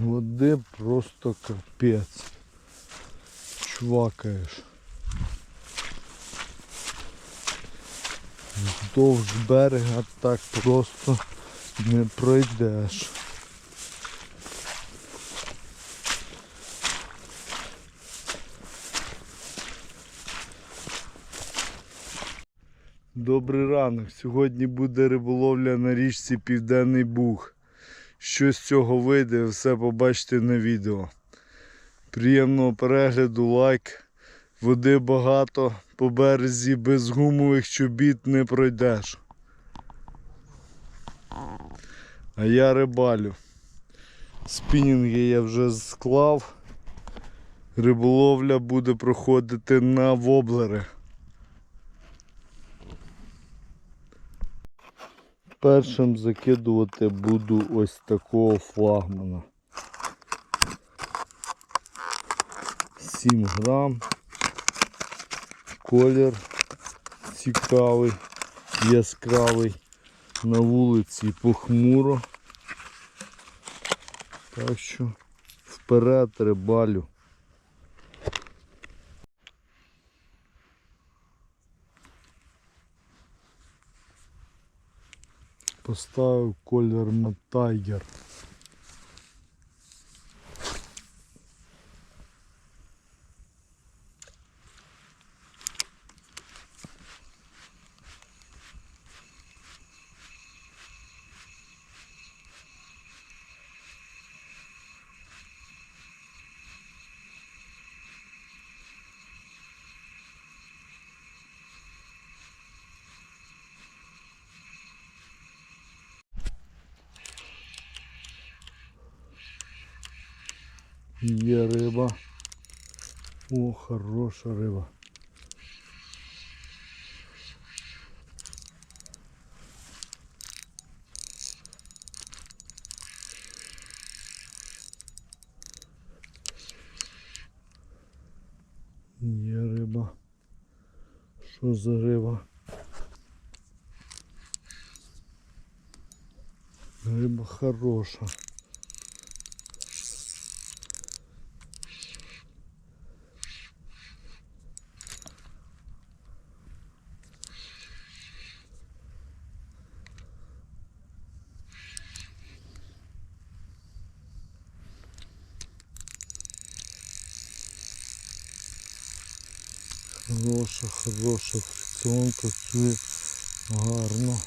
Води просто капець. Чвакаєш. Вздовж берега так просто не пройдеш. Добрий ранок. Сьогодні буде риболовля на річці Південний Буг. Що з цього вийде, все побачите на відео. Приємного перегляду, лайк. Води багато, по березі без гумових чобіт не пройдеш. А я рибалю. Спінінги я вже склав. Риболовля буде проходити на воблери. Першим закидувати буду ось такого флагмана. 7 грам. Колір цікавий, яскравий. На вулиці похмуро. Так що вперед рибалю. Поставив колір на тайгер. Є риба. О, хороша риба. Є риба. Що за риба? Риба хороша. Хороша фрикціон гарно.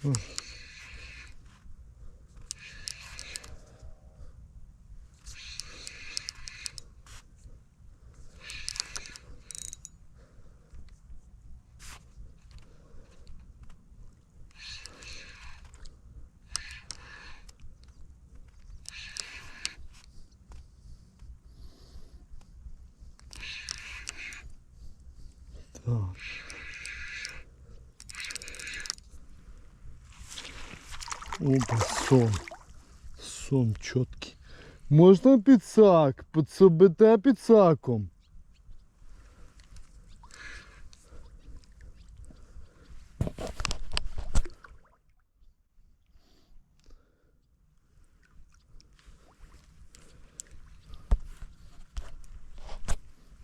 Що ж? Так. Опа, сон. Сон чіткий. Можна підсак? Підсобите підсаком.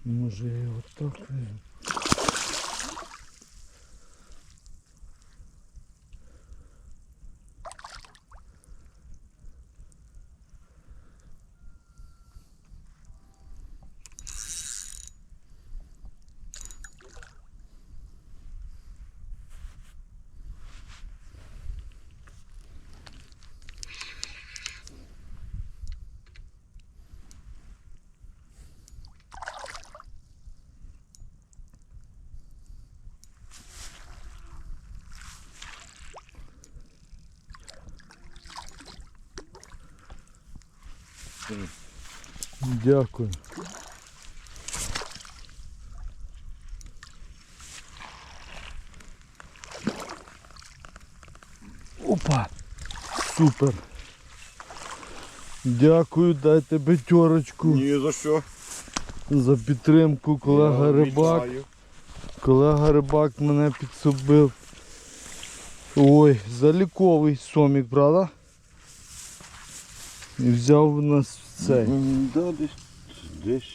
Може я його так візьму? Дякую. Опа! Супер! Дякую, дайте п'ятерочку Ні за що. за підтримку, колега Рибак. Колега Рибак мене підсобив. Ой, заліковий сомік, правда? І взяв у нас цей. Да, десь, десь,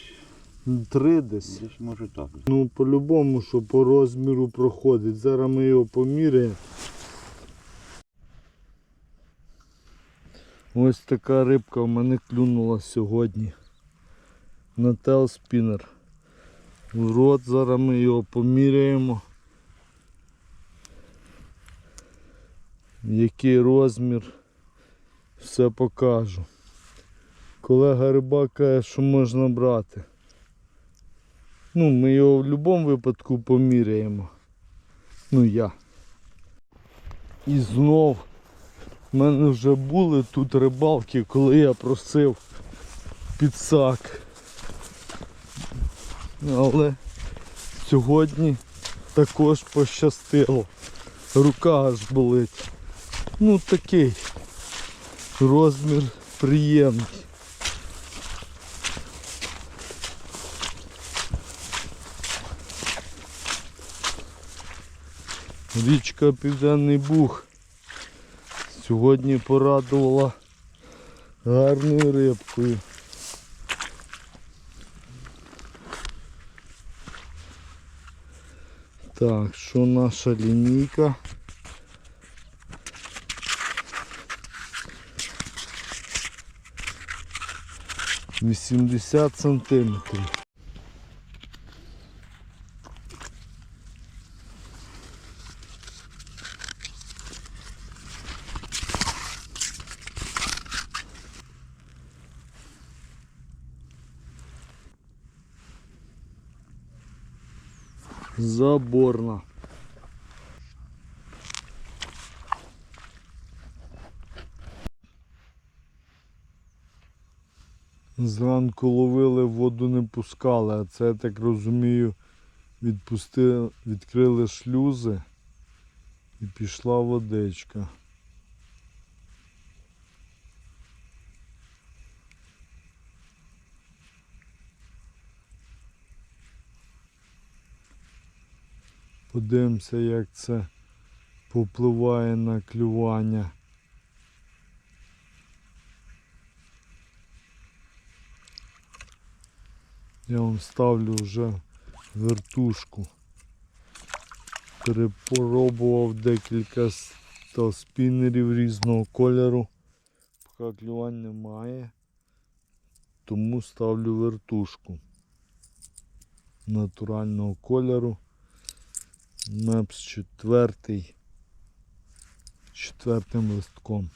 Три десь. десь може так. Ну, по-любому, що по розміру проходить. Зараз ми його поміряємо. Ось така рибка в мене клюнула сьогодні. На телспінер. В рот, зараз ми його поміряємо. Який розмір, все покажу. Колега рибак каже, що можна брати. Ну, ми його в будь-якому випадку поміряємо. Ну я. І знов в мене вже були тут рибалки, коли я просив підсак. Але сьогодні також пощастило. Рука аж болить. Ну такий розмір приємний. Річка Південний Буг сьогодні порадувала гарною рибкою. Так, що наша лінійка? Вісімдесят сантиметрів. Заборна. Зранку ловили, воду не пускали, а це, я так розумію, відпустили, відкрили шлюзи і пішла водичка. Подивимося, як це попливає на клювання. Я вам ставлю вже вертушку. Перепробував декілька спінерів різного кольору. Поки клювань немає. Тому ставлю вертушку натурального кольору. Мепс четвертий. Четвертим листком.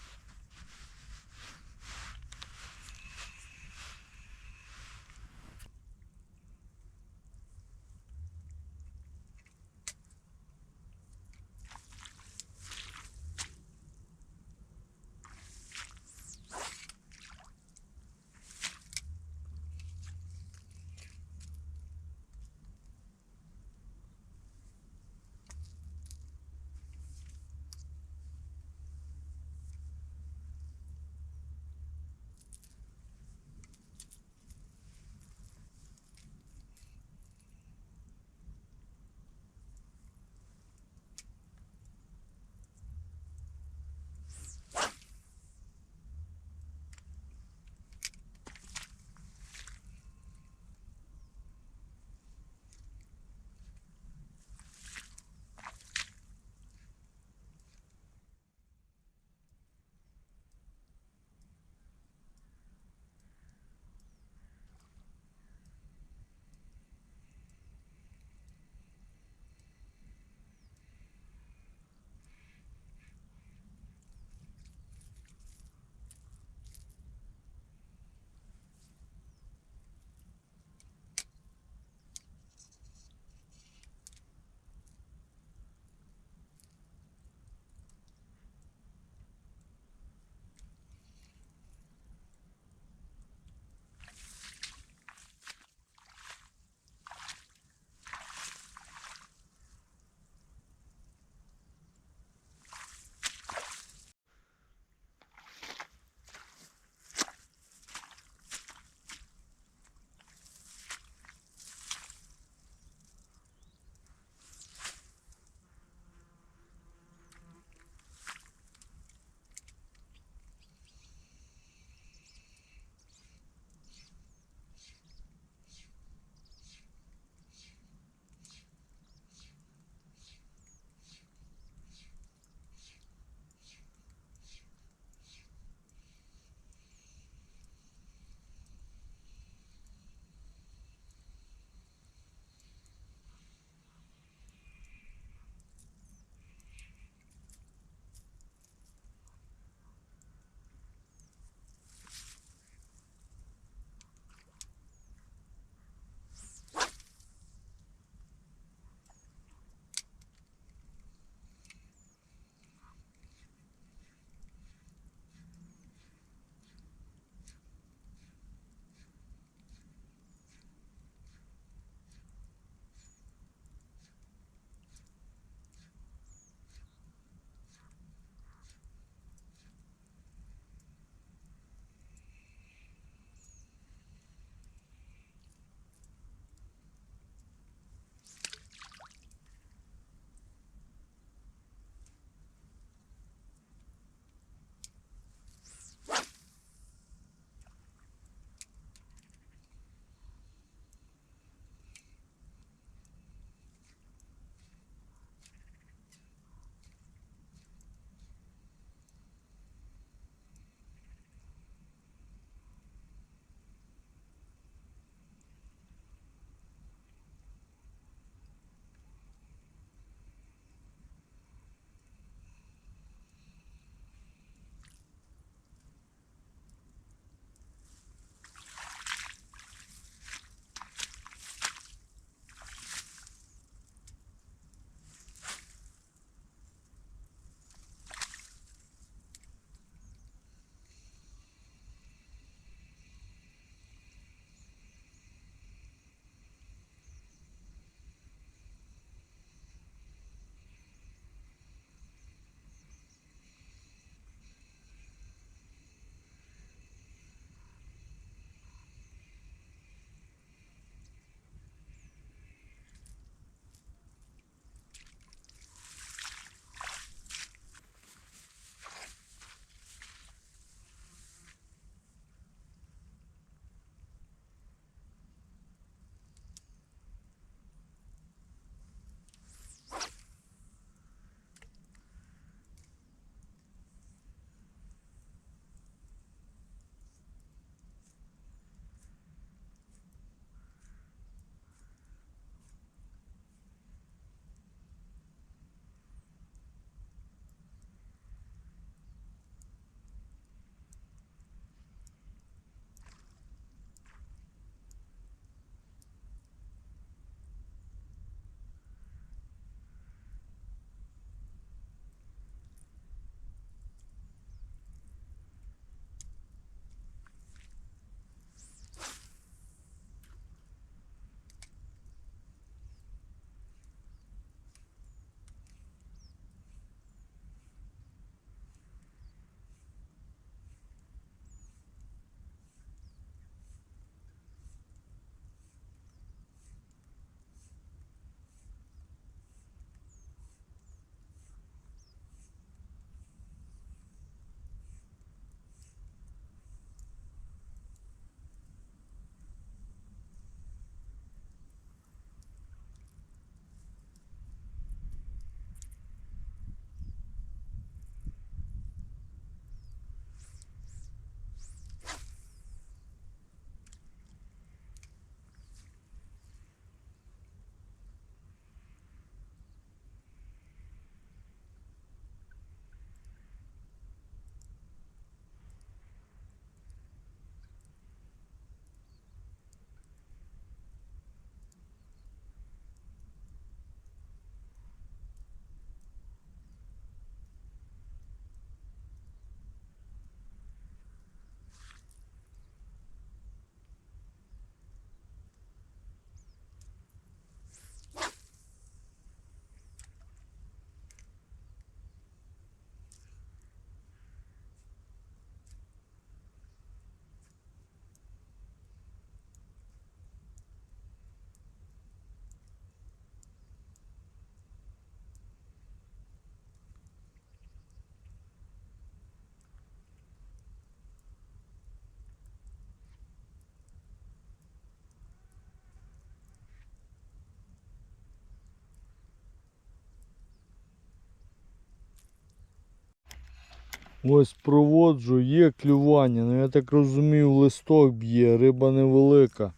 Ось проводжу, є клювання, ну я так розумію, листок б'є, риба невелика.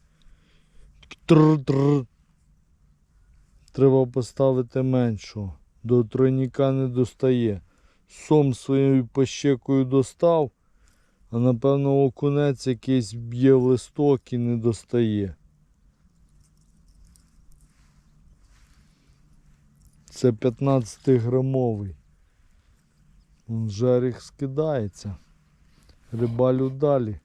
Тр-тр. Треба поставити меншого. До тройніка не достає. Сом своєю пощекою достав, а напевно окунець якийсь б'є в листок і не достає. Це 15 грамовий. Вон Жеріх скидається. Рибалю далі.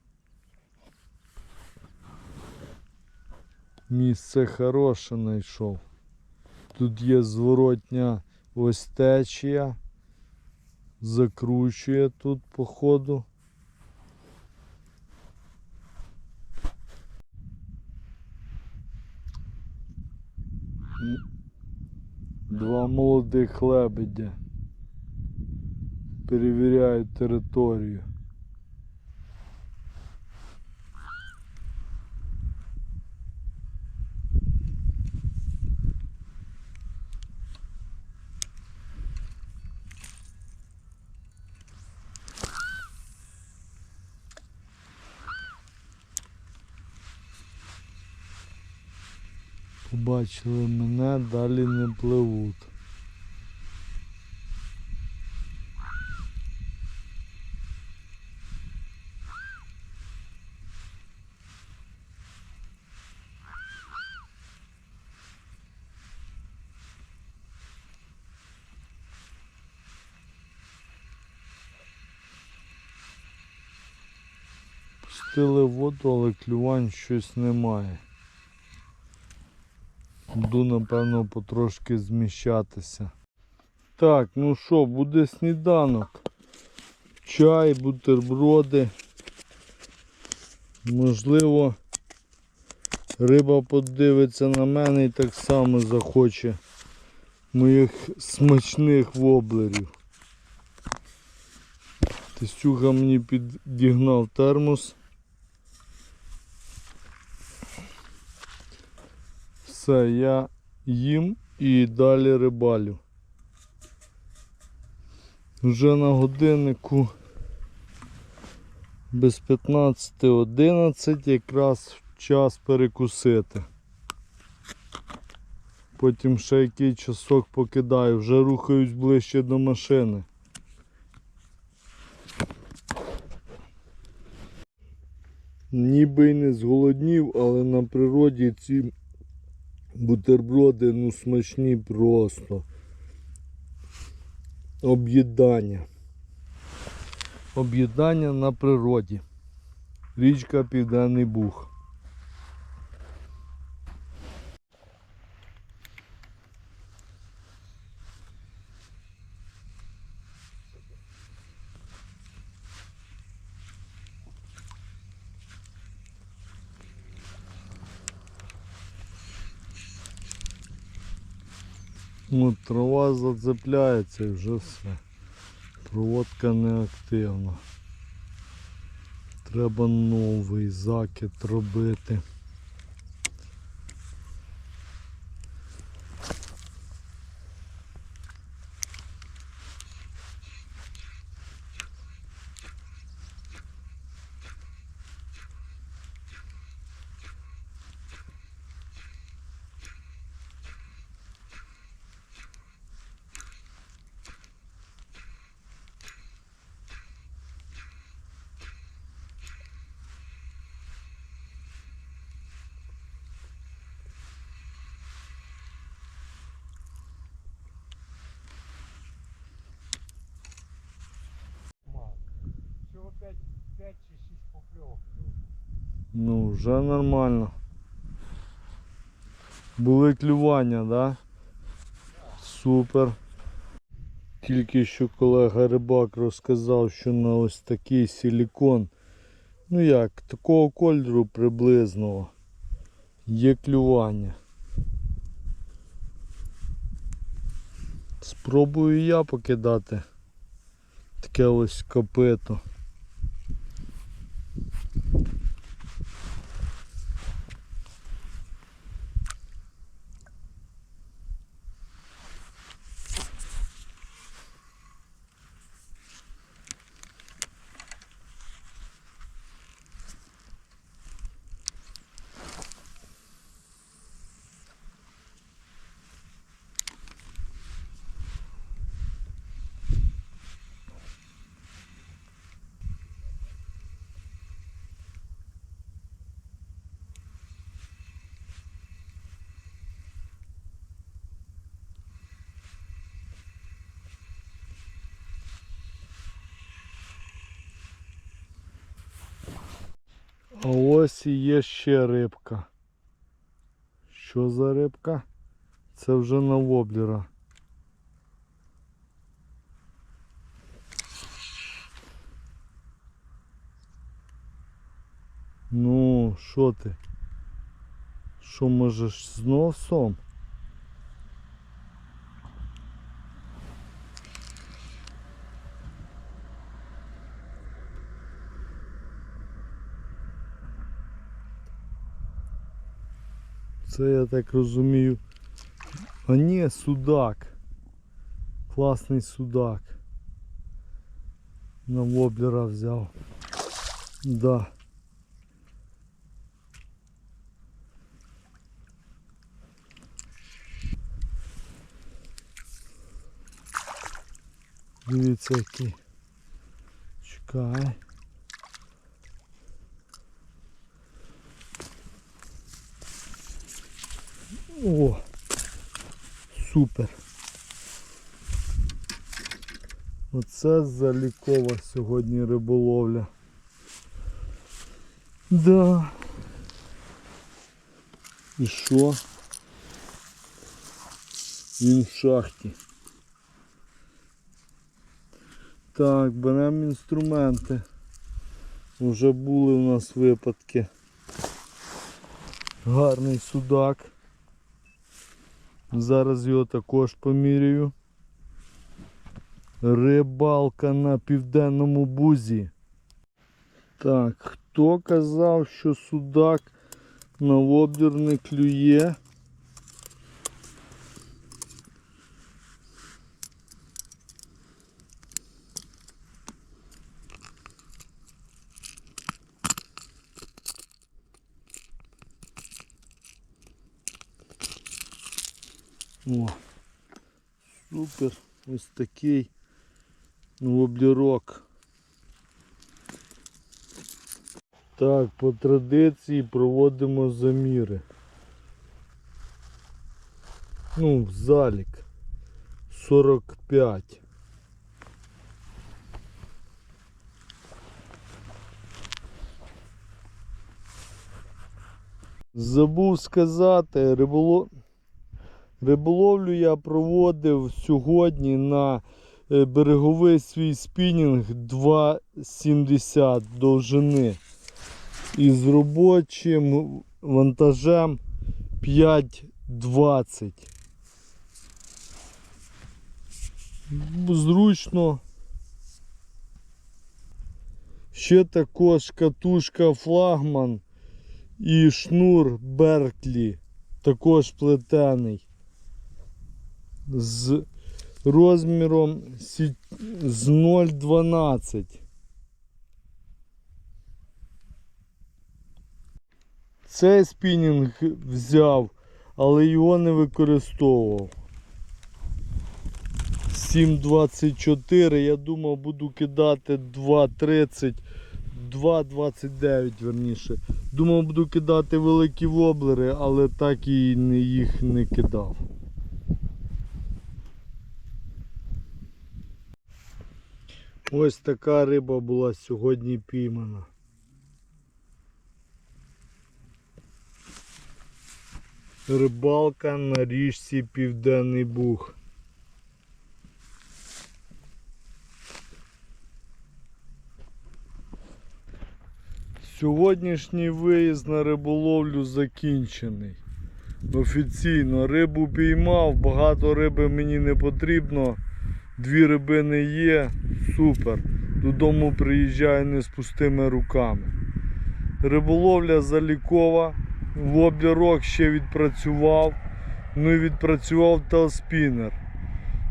Місце хороше знайшов. Тут є зворотня ось течія. Закручує тут по ходу. Два молодих лебедя перевіряють територію. Побачили мене, далі не пливуть. Пустили воду, але клювань щось немає. Буду, напевно, потрошки зміщатися. Так, ну що, буде сніданок. Чай, бутерброди. Можливо, риба подивиться на мене і так само захоче моїх смачних воблерів. Тестюга мені підігнав термос. Все, я їм і далі рибалю. Вже на годиннику без 15.11 якраз час перекусити. Потім ще який часок покидаю, вже рухаюсь ближче до машини. Ніби й не зголоднів, але на природі ці бутерброди ну смачні просто. Об'їдання. Об'їдання на природі. Річка Південний Буг. От трава зацепляється і вже все. Проводка неактивна. Треба новий закид робити. 5, 5 чи 6 покльовок. Ну, вже нормально. Були клювання, да? Супер. Тільки що колега рибак розказав, що на ось такий силікон, ну як, такого кольору приблизного є клювання. Спробую я покидати таке ось копито. А ось і є ще рибка. Що за рибка? Це вже на воблера. Ну, що ти? Що можеш з носом? Це я так розумію. А ні, судак. Класний судак. На воблера взяв. Да. Дивіться який. Чекай. О! Супер. Оце залікова сьогодні риболовля. Да. І що? Він в шахті. Так, беремо інструменти. Вже були у нас випадки. Гарний судак. Зараз його також поміряю. Рибалка на південному бузі. Так, хто казав, що судак на обдір не клює? О, супер. Ось такий воблерок. Так, по традиції проводимо заміри. Ну, залік 45. Забув сказати, риболов... Риболовлю я проводив сьогодні на е, береговий свій спінінг 2,70 довжини із робочим вантажем 5,20. Зручно. Ще також катушка флагман і шнур Берклі, також плетений з розміром з 0,12. Цей спінінг взяв, але його не використовував. 7,24. Я думав, буду кидати 2,30, 2,29 верніше. Думав, буду кидати великі воблери, але так і їх не кидав. Ось така риба була сьогодні піймана. Рибалка на річці Південний Буг. Сьогоднішній виїзд на риболовлю закінчений. Офіційно рибу піймав, багато риби мені не потрібно. Дві рибини є, супер. Додому приїжджаю не з пустими руками. Риболовля залікова, воблерок ще відпрацював. Ну і відпрацював телспінер.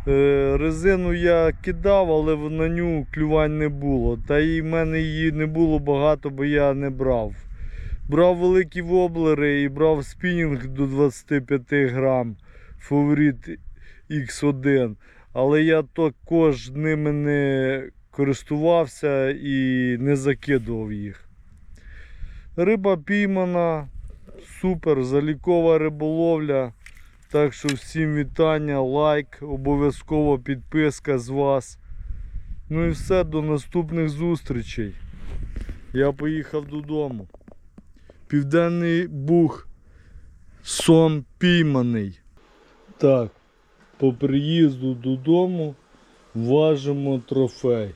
Е, резину я кидав, але на ню клювань не було. Та і в мене її не було багато, бо я не брав. Брав великі воблери і брав спінінг до 25 грам. Фаворит X1. Але я також ними не користувався і не закидував їх. Риба піймана, супер, залікова риболовля. Так що всім вітання, лайк, обов'язково підписка з вас. Ну і все, до наступних зустрічей. Я поїхав додому. Південний буг. Сон пійманий. Так, по приїзду додому важимо трофей,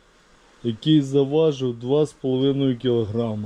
який заважив 2,5 кг.